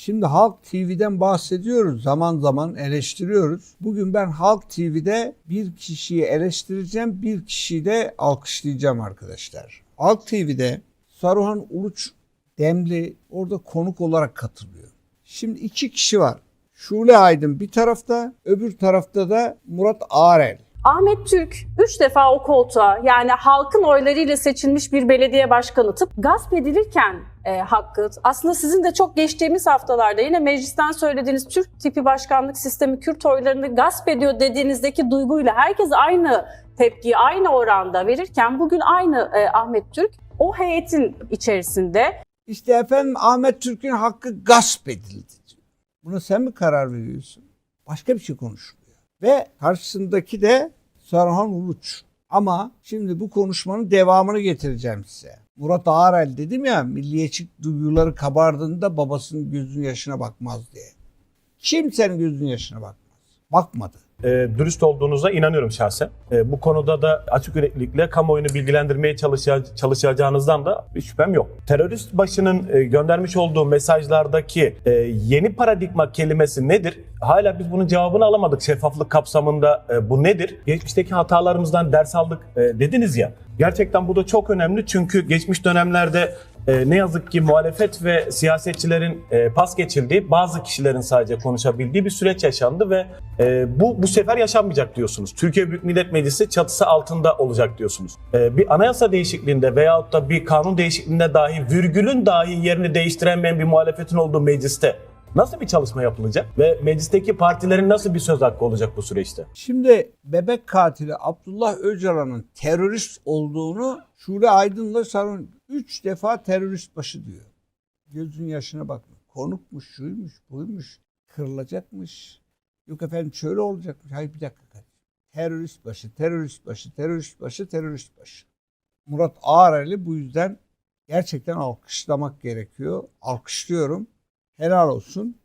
Şimdi Halk TV'den bahsediyoruz. Zaman zaman eleştiriyoruz. Bugün ben Halk TV'de bir kişiyi eleştireceğim, bir kişiyi de alkışlayacağım arkadaşlar. Halk TV'de Saruhan Uluç Demli orada konuk olarak katılıyor. Şimdi iki kişi var. Şule Aydın bir tarafta, öbür tarafta da Murat Ağrel. Ahmet Türk 3 defa o koltuğa yani halkın oylarıyla seçilmiş bir belediye başkanı tıp gasp edilirken e, hakkı aslında sizin de çok geçtiğimiz haftalarda yine meclisten söylediğiniz Türk tipi başkanlık sistemi Kürt oylarını gasp ediyor dediğinizdeki duyguyla herkes aynı tepkiyi aynı oranda verirken bugün aynı e, Ahmet Türk o heyetin içerisinde İşte efendim Ahmet Türk'ün hakkı gasp edildi. Buna sen mi karar veriyorsun? Başka bir şey konuşuluyor. Ve karşısındaki de Sarhan Uluç. Ama şimdi bu konuşmanın devamını getireceğim size. Murat Ağrel dedim ya milliyetçi duyguları kabardığında babasının gözünün yaşına bakmaz diye. Kimsenin gözünün yaşına bakmaz. Bakmadı. E, dürüst olduğunuza inanıyorum şahsen. E, bu konuda da açık yüreklilikle kamuoyunu bilgilendirmeye çalışa- çalışacağınızdan da bir şüphem yok. Terörist başının e, göndermiş olduğu mesajlardaki e, yeni paradigma kelimesi nedir? Hala biz bunun cevabını alamadık şeffaflık kapsamında. e, bu nedir? Geçmişteki hatalarımızdan ders aldık e, dediniz ya. Gerçekten bu da çok önemli çünkü geçmiş dönemlerde e, ne yazık ki muhalefet ve siyasetçilerin e, pas geçildiği, bazı kişilerin sadece konuşabildiği bir süreç yaşandı ve e, bu bu sefer yaşanmayacak diyorsunuz. Türkiye Büyük Millet Meclisi çatısı altında olacak diyorsunuz. E, bir anayasa değişikliğinde veyahut da bir kanun değişikliğinde dahi virgülün dahi yerini değiştiremeyen bir muhalefetin olduğu mecliste nasıl bir çalışma yapılacak ve meclisteki partilerin nasıl bir söz hakkı olacak bu süreçte? Şimdi bebek katili Abdullah Öcalan'ın terörist olduğunu Şule Aydın'la Sarın 3 defa terörist başı diyor. Gözün yaşına bakma. Konukmuş, şuymuş, buymuş, kırılacakmış. Yok efendim şöyle olacakmış. Hayır bir dakika. Terörist başı, terörist başı, terörist başı, terörist başı. Murat Ağrel'i bu yüzden gerçekten alkışlamak gerekiyor. Alkışlıyorum. Helal olsun.